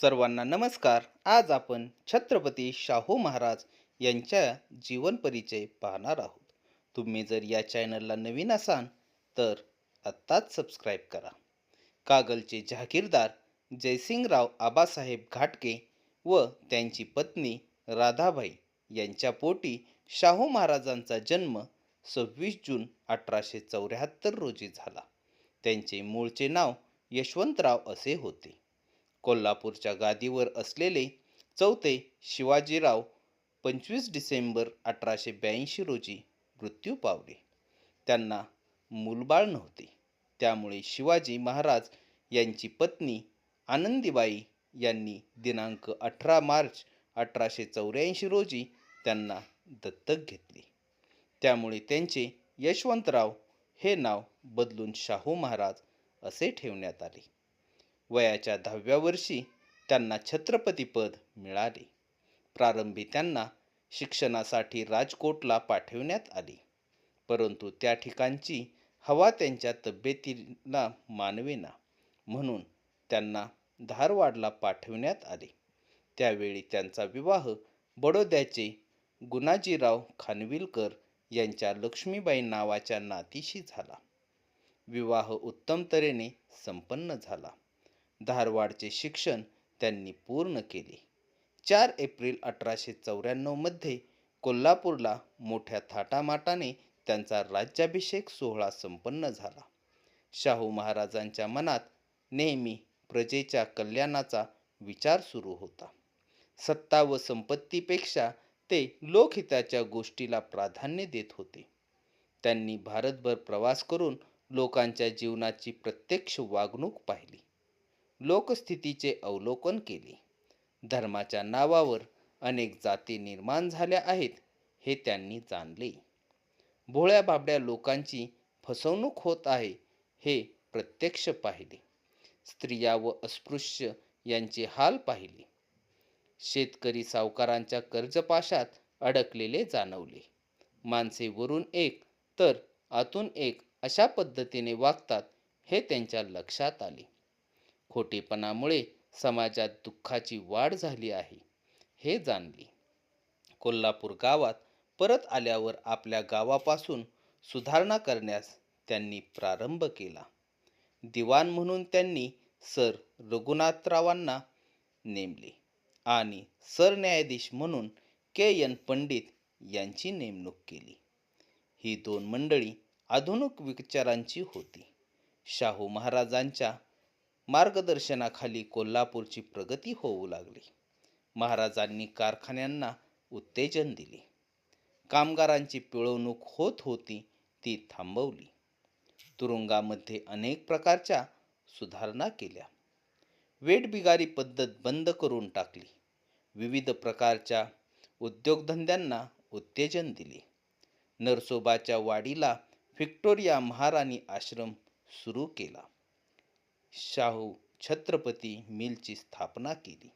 सर्वांना नमस्कार. आज आपण छत्रपती शाहू महाराज यांच्या जीवन परिचय पाहणार आहोत. तुम्ही जर या चॅनलला नवीन असाल तर आत्ताच सबस्क्राईब करा. कागलचे जहागीरदार जयसिंगराव आबासाहेब घाटके व त्यांची पत्नी राधाबाई यांच्या पोटी शाहू महाराजांचा जन्म सव्वीस जून अठराशे चौऱ्याहत्तर रोजी झाला. त्यांचे मूळचे नाव यशवंतराव असे होते. कोल्हापूरच्या गादीवर असलेले चौथे शिवाजीराव पंचवीस डिसेंबर अठराशे ब्याऐंशी रोजी मृत्यू पावले. त्यांना मूलबाळ नव्हते. त्यामुळे शिवाजी महाराज यांची पत्नी आनंदीबाई यांनी दिनांक अठरा मार्च अठराशे चौऱ्याऐंशी रोजी त्यांना दत्तक घेतले. त्यामुळे त्यांचे यशवंतराव हे नाव बदलून शाहू महाराज असे ठेवण्यात आले. वयाच्या दहाव्या वर्षी त्यांना छत्रपतीपद मिळाले. प्रारंभी त्यांना शिक्षणासाठी राजकोटला पाठविण्यात आले. परंतु त्या ठिकाणची हवा त्यांच्या तब्येतीला मानवेना म्हणून त्यांना धारवाडला पाठविण्यात आले. त्यावेळी त्यांचा विवाह बडोद्याचे गुणाजीराव खानविलकर यांच्या लक्ष्मीबाई नावाच्या नातीशी झाला. विवाह उत्तम तऱ्हेने संपन्न झाला. धारवाडचे शिक्षण त्यांनी पूर्ण केले. चार एप्रिल अठराशे चौऱ्याण्णवमध्ये कोल्हापूरला मोठ्या थाटामाटाने त्यांचा राज्याभिषेक सोहळा संपन्न झाला. शाहू महाराजांच्या मनात नेहमी प्रजेच्या कल्याणाचा विचार सुरू होता. सत्ता व संपत्तीपेक्षा ते लोकहिताच्या गोष्टीला प्राधान्य देत होते. त्यांनी भारतभर प्रवास करून लोकांच्या जीवनाची प्रत्यक्ष वागणूक पाहिली. लोकस्थितीचे अवलोकन केले. धर्माच्या नावावर अनेक जाती निर्माण झाल्या आहेत हे त्यांनी जाणले. भोळ्या बाबड्या लोकांची फसवणूक होत आहे हे प्रत्यक्ष पाहिले. स्त्रिया व अस्पृश्य यांचे हाल पाहिले. शेतकरी सावकारांच्या कर्जपाशात अडकलेले जाणवले. माणसे वरून एक तर आतून एक अशा पद्धतीने वागतात हे त्यांच्या लक्षात आले. खोटेपणामुळे समाजात दुःखाची वाढ झाली आहे हे जाणले. कोल्हापूर गावात परत आल्यावर आपल्या गावापासून सुधारणा करण्यास त्यांनी प्रारंभ केला. दिवाण म्हणून त्यांनी सर रघुनाथरावांना नेमले आणि सरन्यायाधीश म्हणून के. एन. पंडित यांची नेमणूक केली. ही दोन मंडळी आधुनिक विचारांची होती. शाहू महाराजांच्या मार्गदर्शनाखाली कोल्हापूरची प्रगती होऊ लागली. महाराजांनी कारखान्यांना उत्तेजन दिले. कामगारांची पिळवणूक होत होती ती थांबवली. तुरुंगामध्ये अनेक प्रकारच्या सुधारणा केल्या. वेटबिगारी पद्धत बंद करून टाकली. विविध प्रकारच्या उद्योगधंद्यांना उत्तेजन दिले. नरसोबाच्या वाडीला व्हिक्टोरिया महाराणी आश्रम सुरू केला. शाहू छत्रपती मिलची स्थापना केली.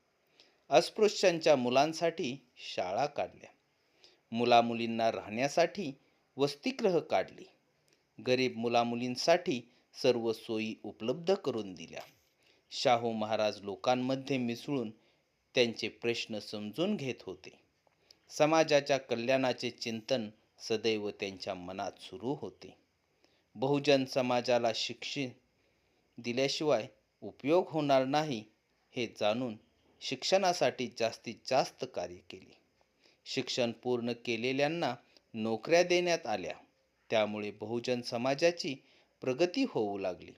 अस्पृश्यांच्या मुलांसाठी शाळा काढल्या. मुलामुलींना राहण्यासाठी वसतिगृह काढली. गरीब मुलामुलींसाठी सर्व सोयी उपलब्ध करून दिल्या. शाहू महाराज लोकांमध्ये मिसळून त्यांचे प्रश्न समजून घेत होते. समाजाच्या कल्याणाचे चिंतन सदैव त्यांच्या मनात सुरू होते. बहुजन समाजाला शिक्षित दिल्याशिवाय उपयोग होणार नाही हे जाणून शिक्षणासाठी जास्तीत जास्त कार्य केले. शिक्षण पूर्ण केलेल्यांना नोकऱ्या देण्यात आल्या. त्यामुळे बहुजन समाजाची प्रगती होऊ लागली.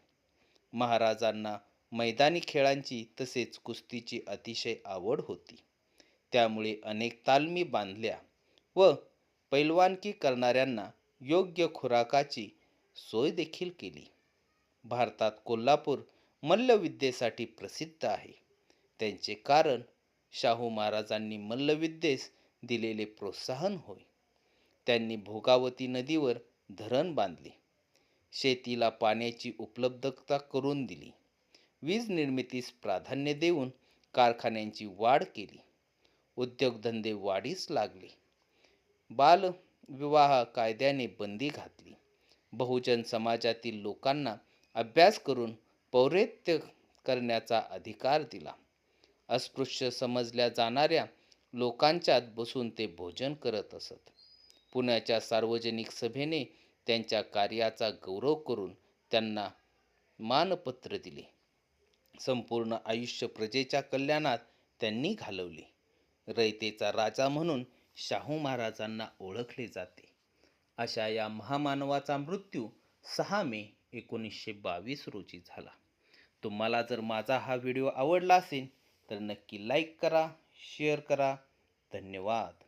महाराजांना मैदानी खेळांची तसेच कुस्तीची अतिशय आवड होती. त्यामुळे अनेक तालमी बांधल्या व पैलवानकी करणाऱ्यांना योग्य खुराकाची सोय देखील केली. भारतात कोल्हापूर मल्लविद्येसाठी प्रसिद्ध आहे. त्यांचे कारण शाहू महाराजांनी मल्लविद्येस दिलेले प्रोत्साहन होय. त्यांनी भोगावती नदीवर धरण बांधले. शेतीला पाण्याची उपलब्धता करून दिली. वीज निर्मितीस प्राधान्य देऊन कारखान्यांची वाढ केली. उद्योगधंदे वाढीस लागले. बालविवाह कायद्याने बंदी घातली. बहुजन समाजातील लोकांना अभ्यास करून पौरेत्य करण्याचा अधिकार दिला. अस्पृश्य समजल्या जाणाऱ्या लोकांच्यात बसून ते भोजन करत असत. पुण्याच्या सार्वजनिक सभेने त्यांच्या कार्याचा गौरव करून त्यांना मानपत्र दिले. संपूर्ण आयुष्य प्रजेच्या कल्याणात त्यांनी घालवले. रयतेचा राजा म्हणून शाहू महाराजांना ओळखले जाते. अशा या महामानवाचा मृत्यू सहा मे एकोणीसशे बावीस रोजी झाला. तुम्हाला जर माझा हा व्हिडिओ आवडला असेल तर नक्की लाईक करा शेअर करा. धन्यवाद.